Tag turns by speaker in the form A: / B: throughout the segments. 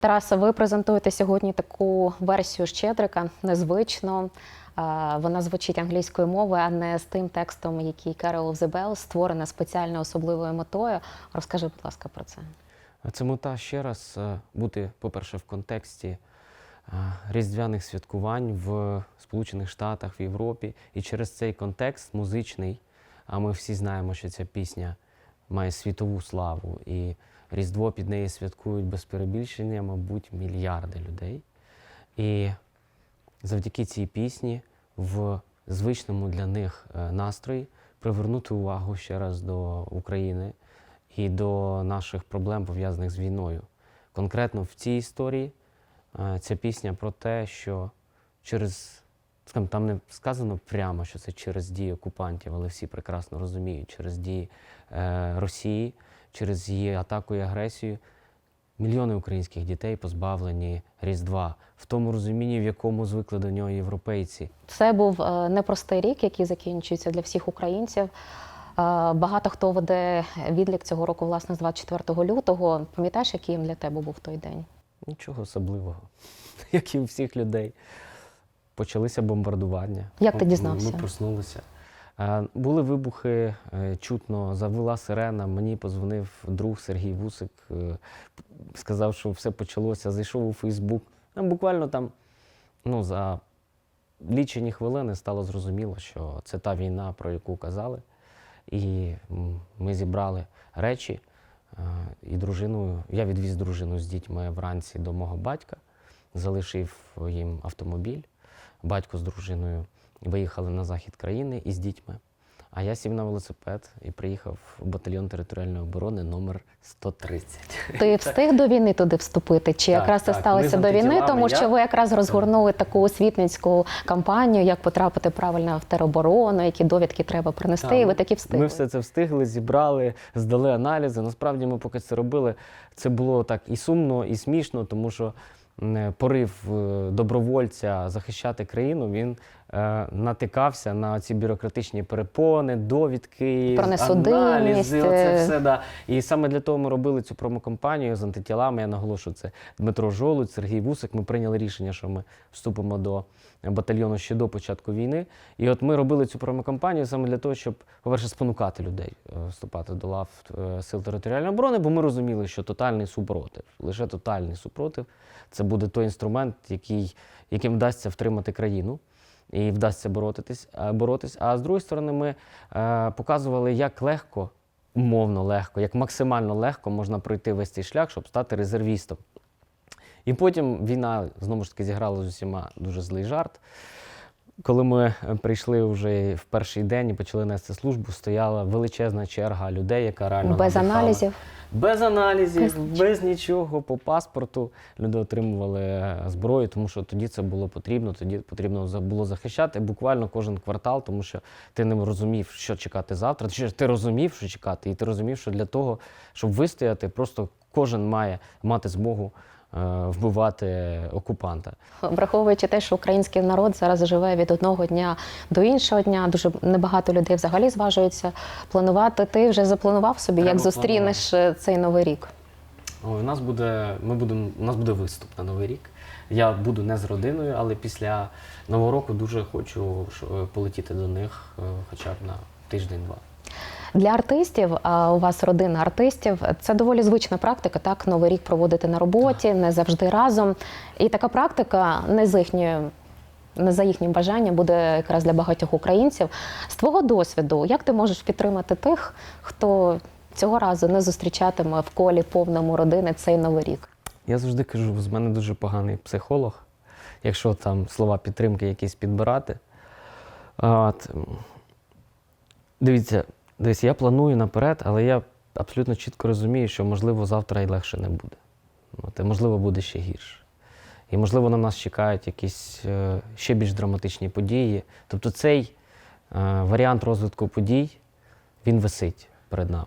A: Тараса, ви презентуєте сьогодні таку версію Щедрика, незвично. Вона звучить англійською мовою, а не з тим текстом, який Carol of the Bell створена спеціально особливою метою. Розкажи, будь ласка, про це.
B: Це мета ще раз е, бути, по-перше, в контексті е, різдвяних святкувань в Сполучених Штатах, в Європі. І через цей контекст музичний, а ми всі знаємо, що ця пісня має світову славу, і Різдво під неї святкують без перебільшення, мабуть, мільярди людей. І завдяки цій пісні в звичному для них е, настрої привернути увагу ще раз до України і до наших проблем, пов'язаних з війною. Конкретно в цій історії е, ця пісня про те, що через, там не сказано прямо, що це через дії окупантів, але всі прекрасно розуміють, через дії е, Росії, через її атаку і агресію. Мільйони українських дітей позбавлені Різдва в тому розумінні, в якому звикли до нього європейці.
A: Це був е, непростий рік, який закінчується для всіх українців. Е, Багато хто веде відлік цього року, власне, з 24 лютого. Пам'ятаєш, яким для тебе був той день?
B: Нічого особливого, як і у всіх людей. Почалися бомбардування.
A: Як ти дізнався?
B: Ми проснулися. Були вибухи, е, чутно, завела сирена. Мені позвонив друг Сергій Вусик, е, сказав, що все почалося. Зайшов у Фейсбук. Там буквально там, ну, за лічені хвилини стало зрозуміло, що це та війна, про яку казали. І ми зібрали речі. е, І дружиною, я відвіз дружину з дітьми вранці до мого батька, залишив їм автомобіль. Батько з дружиною виїхали на захід країни із дітьми. А я сів на велосипед і приїхав в батальйон територіальної оборони номер 130.
A: Ти встиг до війни туди вступити? Чи
B: Так,
A: якраз це сталося до війни? Тому
B: я-
A: що ви якраз розгорнули таку освітницьку кампанію, як потрапити правильно в тероборону, які довідки треба принести,
B: Так,
A: і ви таки встигли.
B: Ми все це встигли, зібрали, здали аналізи. Насправді ми поки це робили. Це було так і сумно, і смішно, тому що порив е, добровольця захищати країну, він е, натикався на ці бюрократичні перепони, довідки, аналізи, оце
A: е.
B: все. Да. І саме для того ми робили цю промокампанію з антитілами. Я наголошую, це Дмитро Жолудь, Сергій Вусик. Ми прийняли рішення, що ми вступимо до батальйону ще до початку війни. І от ми робили цю промокампанію саме для того, щоб, по-перше, спонукати людей е, вступати до лав е, сил територіальної оборони, бо ми розуміли, що тотальний супротив, лише тотальний супротив це буде той інструмент, який, яким вдасться втримати країну. І вдасться боротись, е, боротись. А з другої сторони, ми е, показували, як легко, умовно легко, як максимально легко можна пройти весь цей шлях, щоб стати резервістом. І потім війна знову ж таки зіграла з усіма дуже злий жарт. Коли ми е, прийшли вже в перший день і почали нести службу, стояла величезна черга людей, яка реально
A: Без
B: надихала.
A: аналізів.
B: Без аналізів,
A: Без
B: без, нічого, по паспорту люди отримували е, зброю, тому що тоді це було потрібно, тоді потрібно було захищати буквально кожен квартал, тому що ти не розумів, що чекати завтра. Ти розумів, що чекати, і ти розумів, що для того, щоб вистояти, просто кожен має мати змогу вбивати окупанта.
A: Враховуючи те, що український народ зараз живе від одного дня до іншого дня, дуже небагато людей взагалі зважуються планувати. Ти вже запланував собі,
B: Треба
A: як зустрінеш е, цей новий рік?
B: Ой, у нас буде, ми будемо, у нас буде виступ на Новий рік. Я буду не з родиною, але після Нового року дуже хочу е, полетіти до них е, хоча б на тиждень-два.
A: Для артистів, а у вас родина артистів, це доволі звична практика, так, новий рік проводити на роботі, не завжди разом. І така практика не з їхньою. Не за їхнім бажанням буде якраз для багатьох українців. З твого досвіду, як ти можеш підтримати тих, хто цього разу не зустрічатиме в колі повному родини цей новий рік?
B: Я завжди кажу, з мене дуже поганий психолог, якщо там слова підтримки якісь підбирати. От, дивіться, дивіться, я планую наперед, але я абсолютно чітко розумію, що можливо завтра і легше не буде. От, і, можливо, буде ще гірше. І, можливо, на нас чекають якісь е, ще більш драматичні події. Тобто цей е, варіант розвитку подій, він висить перед нами.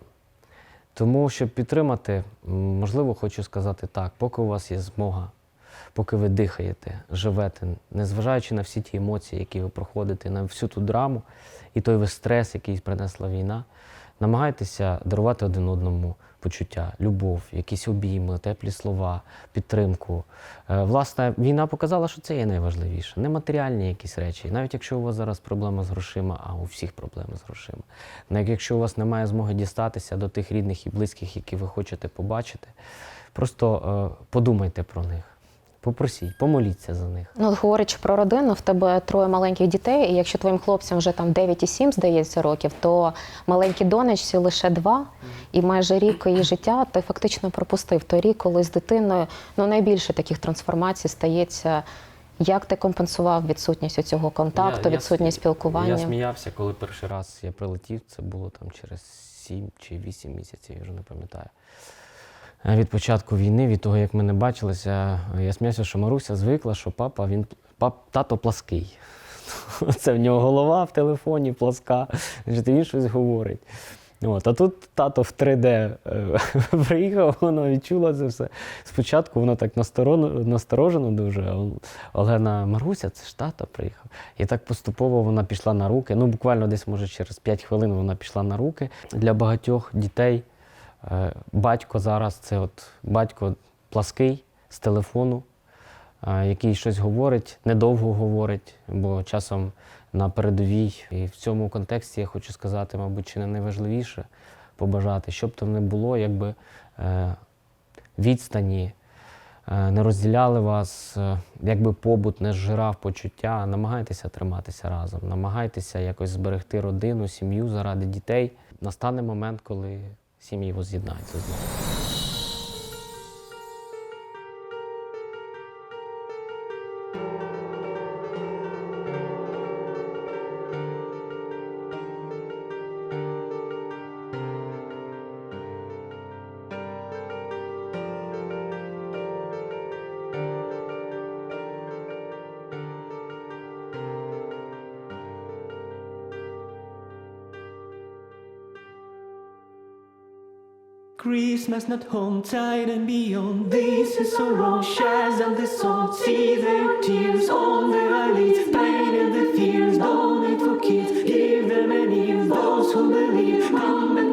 B: Тому, щоб підтримати, можливо, хочу сказати так, поки у вас є змога, поки ви дихаєте, живете, незважаючи на всі ті емоції, які ви проходите, на всю ту драму і той весь стрес, який принесла війна, Намагайтеся дарувати один одному почуття, любов, якісь обійми, теплі слова, підтримку. Е, Власне, війна показала, що це є найважливіше. Не матеріальні якісь речі. Навіть якщо у вас зараз проблема з грошима, а у всіх проблеми з грошима. Навіть якщо у вас немає змоги дістатися до тих рідних і близьких, які ви хочете побачити, просто е, подумайте про них, попросіть, помоліться за них.
A: Ну, говорячи про родину, в тебе троє маленьких дітей, і якщо твоїм хлопцям вже там 9 і 7, здається, років, то маленькій донечці лише два, і майже рік її життя ти фактично пропустив той рік, коли з дитиною ну, найбільше таких трансформацій стається. Як ти компенсував відсутність цього контакту, відсутність спілкування?
B: Я сміявся, коли перший раз я прилетів, це було там через 7 чи 8 місяців, я вже не пам'ятаю. Від початку війни, від того, як ми не бачилися, я сміявся, що Маруся звикла, що папа, він пап, тато плаский. Це в нього голова в телефоні пласка, він щось говорить. От, а тут тато в 3D е, приїхав, вона відчула це все. Спочатку воно так насторожено дуже. Олена Маруся, це ж тато приїхав. І так поступово вона пішла на руки. Ну, буквально десь, може, через 5 хвилин вона пішла на руки. Для багатьох дітей батько зараз це от батько плаский з телефону, е, який щось говорить, недовго говорить, бо часом на передовій. І в цьому контексті я хочу сказати, мабуть, чи не найважливіше побажати, щоб там не було, якби е, відстані е, не розділяли вас, е, якби побут не зжирав почуття, намагайтеся триматися разом, намагайтеся якось зберегти родину, сім'ю заради дітей. Настане момент, коли сім'ї воз'єднаються знову.
C: Christmas not home tight and beyond. This is sorrow shares and the salt see their tears on their eyelids. Pain and the fears Don't need for kids. Give them an ear those who believe. Come and